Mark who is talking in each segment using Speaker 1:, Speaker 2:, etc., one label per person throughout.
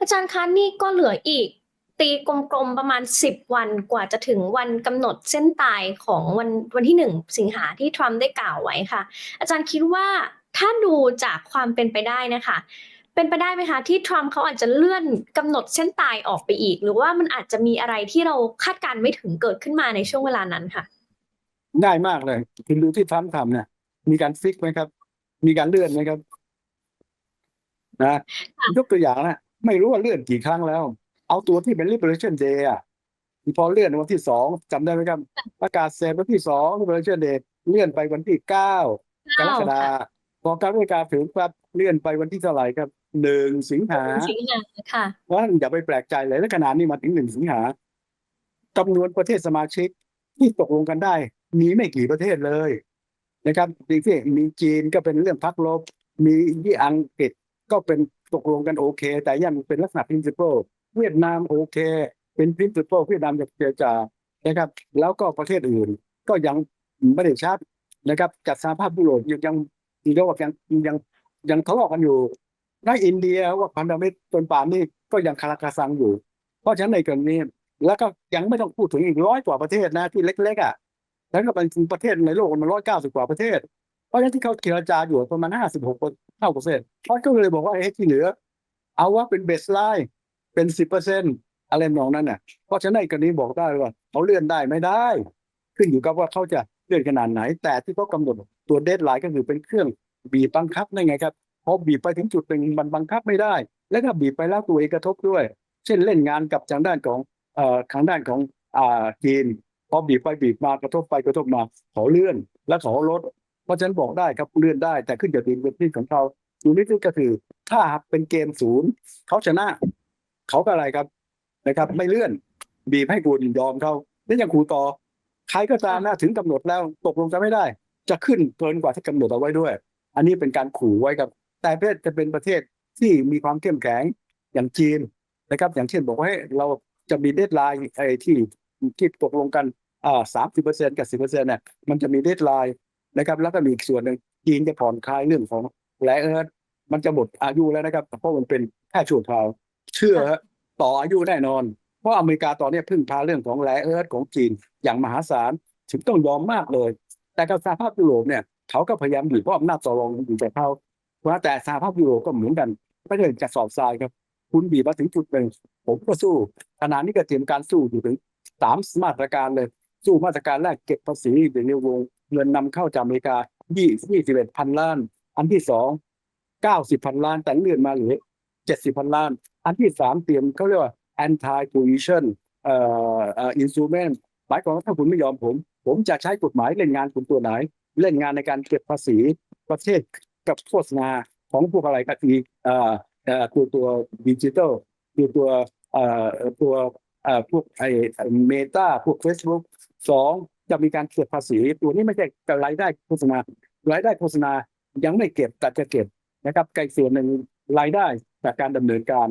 Speaker 1: อาจารย์คะนี่ก็เหลืออีก ตีกลมๆประมาณ 10 วันกว่าจะถึงวันกำหนดเส้นตายของวันวันที่หนึ่งสิงหาที่ทรัมป์ได้กล่าวไว้ค่ะ อาจารย์คิดว่าถ้าดูจากความเป็นไปได้นะคะเป็นไปได้ไหมคะที่ทรัมป์เขาอาจจะเลื่อนกำหนดเส้นตายออกไปอีก หรือว่ามันอาจจะมีอะไรที่เราคาดการณ์ไม่ถึงเกิดขึ้นมาในช่วงเวลานั้นค่ะ
Speaker 2: ง่ายมากเลยคุณดูที่ทรัมป์ทำเนี่ย มีการฟิกไหมครับ มีการเลื่อนไหมครับ นะยกตัวอย่างนะ ไม่รู้ว่าเลื่อนกี่ครั้งแล้ว เอาตัวที่เป็น liberation day อะพอเลื่อนวันที่สองจำได้ไหมครับ ประกาศเสร็จวันที่สอง liberation day เลื่อนไปวันที่เก้ากรกฎาคมพอการประกาศถึงปั๊บเลื่อนไปวันที่เท่าไหร่ครับหนึ่งสิงหา
Speaker 1: สิงหาค่ะ
Speaker 2: เพราะฉะนั้นอย่าไปแปลกใจเลยและขนาดนี้มาถึงหนึ่งสิงหาจำนวนประเทศสมาชิกที่ตกลงกันได้ มีไม่กี่ประเทศเลยนะครับจริงๆมีจีนก็เป็นเรื่องพักลบ มีที่อังกฤษก็เป็น ตกลงกันโอเค แต่ยังเป็นลักษณะ principle เวียดนามโอเค เป็น principle เวียดนามจะเจรจานะครับ แล้วก็ประเทศอื่นก็ยังไม่ได้ชัดนะครับ จัดสหภาพยุโรปยังยังยังยังยังยังทะเลาะกันอยู่ในอินเดียว่าพันธมิตรจนป่านนี้ก็ยังคาราคาซังอยู่ เพราะฉะนั้นในกรณีแล้วก็ยังไม่ต้องพูดถึงอีกร้อยกว่าประเทศนะที่เล็กๆอะแล้วก็เป็นประเทศในโลกมันร้อยเก้าสิบกว่าประเทศ เพราะฉะนั้นที่เขาเจรจาอยู่ประมาณห้าสิบหก เท่าเปอร์เซ็นต์เพราะก็เลยบอกว่าเฮ้ที่เหลือ เอาว่าเป็นเบสไลน์เป็นสิบเปอร์เซ็นต์อะไรมองนั้นน่ะ เพราะฉะนั้นกรณีบอกได้ว่าเขาเลื่อนได้ไม่ได้ ขึ้นอยู่กับว่าเขาจะเลื่อนขนาดไหน แต่ที่เขากำหนดตัวเดทไลน์ก็คือเป็นเครื่องบีบบังคับนั่นไงครับพอบีบไปถึงจุดหนึ่งมันบังคับไม่ได้ แล้วก็บีบไปแล้วตัวเองกระทบด้วย เช่นเล่นงานกับทางด้านของเอ่อทางด้านของอ่าจีนพอบีบไปบีบมากระทบไปกระทบมาขอเลื่อน และขอลด ราะฉะนั้นบอกได้ครับเลื่อนได้แต่ขึ้นอยู่กับเป็นที่ของเขาอยู่นี่ก็คือถ้าเป็นเกมศูนย์เขาชนะเขาก็อะไรครับนะครับ ไม่เลื่อนบีบให้กูยอมเขาแล้วยังขู่ต่อใครก็ตามนะถึงกำหนดแล้วตกลงกันไม่ได้ จะขึ้นเกินกว่าที่กำหนดเอาไว้ด้วย อันนี้เป็นการขู่ไว้ครับ แต่ประเทศจะเป็นประเทศที่มีความเข้มแข็งอย่างจีนนะครับ อย่างเช่นบอกว่าให้เราจะมีเดทไลน์ไอ้ที่ที่ตกลงกันอ่าสามสิบเปอร์เซ็นต์กับสิบเปอร์เซ็นต์เนี่ยมันจะมีเดทไลน์ นะครับ แล้วก็มีอีกส่วนหนึ่งจีนจะผ่อนคลายเรื่องของแร่เอิร์ธมันจะหมดอายุแล้วนะครับเพราะมันเป็นแค่ชั่วคราว เชื่อฮะต่ออายุแน่นอน เพราะอเมริกาตอนนี้พึ่งพาเรื่องของแร่เอิร์ธของจีนอย่างมหาศาลถึงต้องยอมมากเลย แต่กับสหภาพยุโรปเนี่ยเขาก็พยายามอยู่เพราะอำนาจต่อรองอยู่แต่เขาว่าแต่สหภาพยุโรปก็เหมือนกันไม่ได้จะสอบทรายครับ คุณบีบมาถึงจุดหนึ่งผมก็สู้ขณะนี้ก็เตรียมการสู้อยู่ถึงสามมาตรการเลย สู้มาตรการแรกเก็บภาษีในนิวง เงินนำเข้าจากอเมริกายี่สิบเอ็ดพันล้าน อันที่สองเก้าสิบพันล้าน แต่เลื่อนมาเหลือเจ็ดสิบพันล้าน อันที่สามเตรียมเขาเรียกว่า anti pollution เอ่อเอ่อ instrument หมายความว่าถ้าคุณไม่ยอมผม ผมจะใช้กฎหมายเล่นงานคุณตัวไหน เล่นงานในการเก็บภาษีประเทศกับโฆษณาของพวกอะไรก็อีเอ่อเอ่อตัวตัวดิจิทัลตัวตัวเอ่อตัวเอ่อพวกไอเมตาพวก Facebook สอง จะมีการเก็บภาษีตัวนี้ไม่ใช่รายได้โฆษณารายได้โฆษณายังไม่เก็บแต่จะเก็บนะครับไกลส่วนหนึ่งรายได้จากการดำเนินการ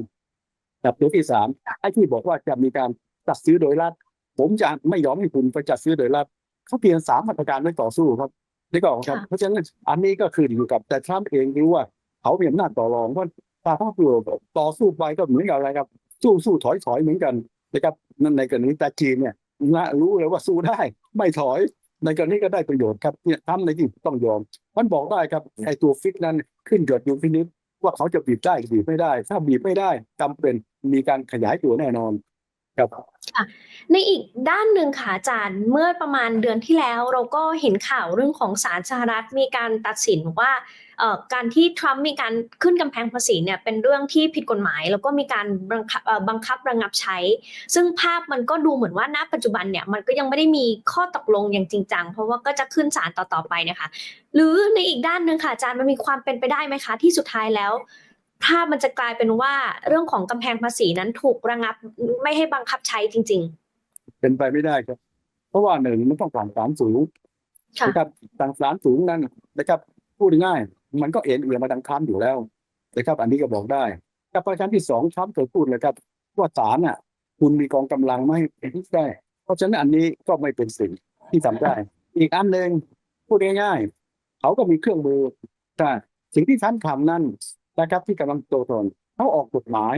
Speaker 2: แบบตัวที่สามไอ้ที่บอกว่าจะมีการจัดซื้อโดยรัฐ ผมจะไม่ยอมให้คุณไปจัดซื้อโดยรัฐเขาเตรียมสามมาตรการไว้ต่อสู้ครับนี่ก็ออกครับ
Speaker 1: ค่ะ
Speaker 2: เพราะฉะนั้นอันนี้ก็คืออยู่กับแต่ทรัมป์เองรู้ว่าเขามีอำนาจต่อรองเพราะสหภาพยุโรปต่อสู้ไปก็เหมือนกับอะไรครับ สู้สู้ถอยถอยเหมือนกันนะครับนั่นในกรณีแต่จีนเนี่ย นะรู้เลยว่าสู้ได้ ไม่ถอย ในกรณีก็ได้ประโยชน์ครับเนี่ยทำในที่ต้องยอม มันบอกได้ครับไอ้ตัวฟิกนั้นขึ้นเกิดอยู่พินิจว่าเขาจะบีบได้หรือบีบไม่ได้ ถ้าบีบไม่ได้จำเป็นมีการขยายตัวแน่นอนครับ
Speaker 1: ในอีกด้านหนึ่งค่ะอาจารย์เมื่อประมาณเดือนที่แล้วเราก็เห็นข่าวเรื่องของศาลสหรัฐมีการตัดสินว่าการที่ทรัมป์มีการขึ้นกำแพงภาษีเนี่ยเป็นเรื่องที่ผิดกฎหมาย แล้วก็มีการบังคับบังคับระงับใช้ ซึ่งภาพมันก็ดูเหมือนว่าณปัจจุบันเนี่ยมันก็ยังไม่ได้มีข้อตกลงอย่างจริงจังเพราะว่าก็จะขึ้นศาลต่อๆไปนะคะ หรือในอีกด้านหนึ่งค่ะอาจารย์มันมีความเป็นไปได้ไหมคะ ที่สุดท้ายแล้ว ภาพมันจะกลายเป็นว่าเรื่องของกำแพงภาษีนั้นถูกระงับไม่ให้บังคับใช้จริง ๆ
Speaker 2: เป็นไปไม่ได้ครับ เพราะว่าหนึ่งมันต้องผ่านศาลสูง
Speaker 1: ค่ะ
Speaker 2: นะครับทางศาลสูงนั้นนะครับพูดง่ายๆมันก็เอ็นเอียงมาทางค้านอยู่แล้วนะครับ อันนี้ก็บอกได้กับประการที่สองทรัมป์เคยพูดเลยครับ ว่าศาลอะ คุณมีกองกำลังไม่ให้เป็นที่ได้ เพราะฉะนั้นอันนี้ก็ไม่เป็นสิ่งที่ทำได้ อีกอันหนึ่งพูดง่ายๆเขาก็มีเครื่องมือแต่สิ่งที่ท่านทำนั่น นะครับ ที่กำลังโตตนเขาออกกฎหมาย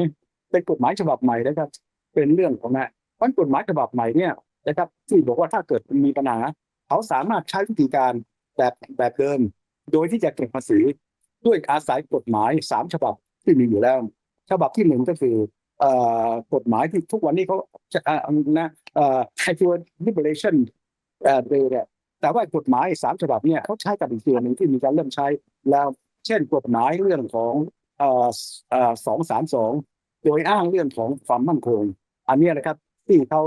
Speaker 2: เป็นกฎหมายฉบับใหม่นะครับ เป็นเรื่องของนะเพราะกฎหมายฉบับใหม่เนี่ยนะครับ ที่บอกว่าถ้าเกิดมีปัญหาเขาสามารถใช้วิธีการแบบแบบเดิม โดยที่จะเก็บภาษีด้วยอาศัยกฎหมายสามฉบับที่มีอยู่แล้ว ฉบับที่หนึ่งก็คืออกฎหมายที่ทุกวันนี้เขาจะอ่านะเอ่อไอ้ตัว liberation เอ่อ bill เนี่ยแต่ว่ากฎหมายสามฉบับเนี่ยเขาใช้กับอีกตัวหนึ่งที่มีการเริ่มใช้แล้ว เช่นกฎหมายเรื่องของสองสามสองโดยอ้างเรื่องของความมั่นคง อันนี้นะครับที่เขา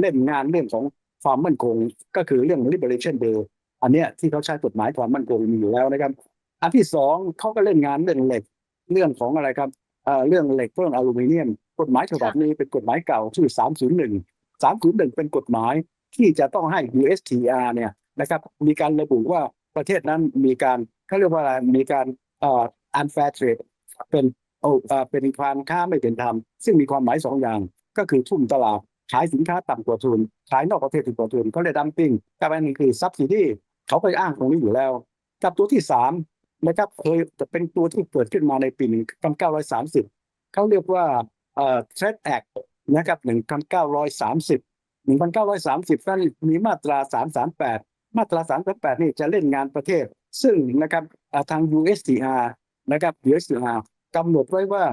Speaker 2: เล่นงานเรื่องของความมั่นคง ก็คือเรื่อง liberation bill อันนี้ที่เขาใช้กฎหมายความมั่นคงมีอยู่แล้วนะครับ อันที่สองเขาก็เล่นงานเรื่องเหล็กเรื่องของอะไรครับเอ่อเรื่องเหล็กเรื่องอลูมิเนียม กฎหมายฉบับนี้เป็นกฎหมายเก่าชื่อ 301 301 เป็นกฎหมายที่จะต้องให้ USTR เนี่ยนะครับมีการระบุว่าประเทศนั้นมีการ เขาเรียกว่าอะไรมีการเอ่อ unfair trade เป็นโอ้เอ่อเป็นความค้าไม่เป็นธรรม ซึ่งมีความหมายสองอย่าง ก็คือทุ่มตลาดขายสินค้าต่ำกว่าทุน ขายนอกประเทศถูกกว่าทุนก็เลยดัมปิ้งกับอันนี้คือ subsidy เขาไปอ้างตรงนี้อยู่แล้ว กับตัวที่สามนะครับเคยจะเป็นตัวที่เกิดขึ้นมาในปี1930เขาเรียกว่าเอ่อ Trade Act นะครับ1930 1930นั้นมีมาตรา 338 มาตรา 338 นี่จะเล่นงานประเทศ ซึ่งนะครับทาง USTR นะครับ USTR กำหนดไว้ว่า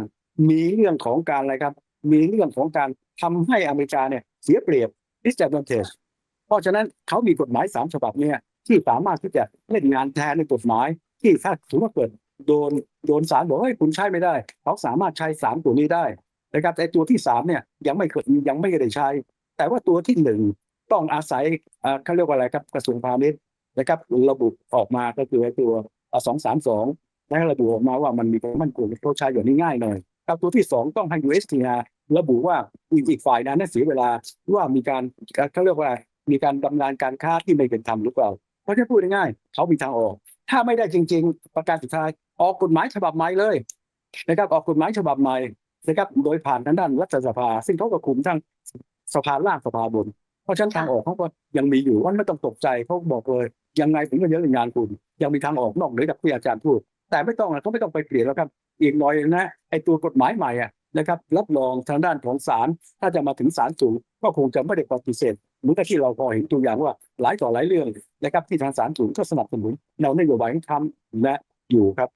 Speaker 2: มีเรื่องของการอะไรครับ มีเรื่องของการทำให้อเมริกาเนี่ยเสียเปรียบ disadvantage เพราะฉะนั้นเขามีกฎหมายสามฉบับเนี่ยที่สามารถที่จะเล่นงานแทนในกฎหมาย ที่ถ้าถือว่าเกิดโดนโดนศาลบอกว่าเฮ้ยคุณใช้ไม่ได้ เขาสามารถใช้สามตัวนี้ได้นะครับแต่ตัวที่สามเนี่ยยังไม่เคยยังไม่ได้ใช้ แต่ว่าตัวที่หนึ่งต้องอาศัยอ่าเขาเรียกว่าอะไรครับกระทรวงพาณิชย์ นะครับระบุออกมาก็คือไอ้ตัวสองสามสองและระบุออกมาว่ามันมีความมั่นคงเขาใช้อย่างนี้ง่ายหน่อยกับตัวที่สองต้องให้ USTR ระบุว่าอีกอีกฝ่ายนั้นน่ะเสียเวลาว่ามีการเขาเรียกว่ามีการดำเนินการค้าที่ไม่เป็นธรรมหรือเปล่าเพราะฉะนั้นพูดง่ายๆเขามีทางออก ถ้าไม่ได้จริง ๆ ประการสุดท้ายออกกฎหมายฉบับใหม่เลยนะครับออกกฎหมายฉบับใหม่นะครับโดยผ่านทางด้านรัฐสภา ซึ่งเขาก็คุมทั้งสภาล่างสภาบน เพราะฉะนั้นทางออกเขาก็ยังมีอยู่ว่าไม่ต้องตกใจเขาบอกเลย ยังไงผมก็เยอะงานคุณ ยังมีทางออกนอกเหนือจากที่อาจารย์พูด แต่ไม่ต้องนะเขาไม่ต้องไปเปลี่ยนแล้วครับ อีกหน่อยนะไอ้ตัวกฎหมายใหม่อะนะครับรับรองทางด้านของศาลถ้าจะมาถึงศาลสูงก็คงจะไม่ได้ปฏิเสธเหมือนกับที่เราพอเห็นตัวอย่างว่าหลายต่อหลายเรื่องนะครับที่ทางศาลสูงก็สนับสนุนแนวนโยบายที่ทำและอยู่ครับ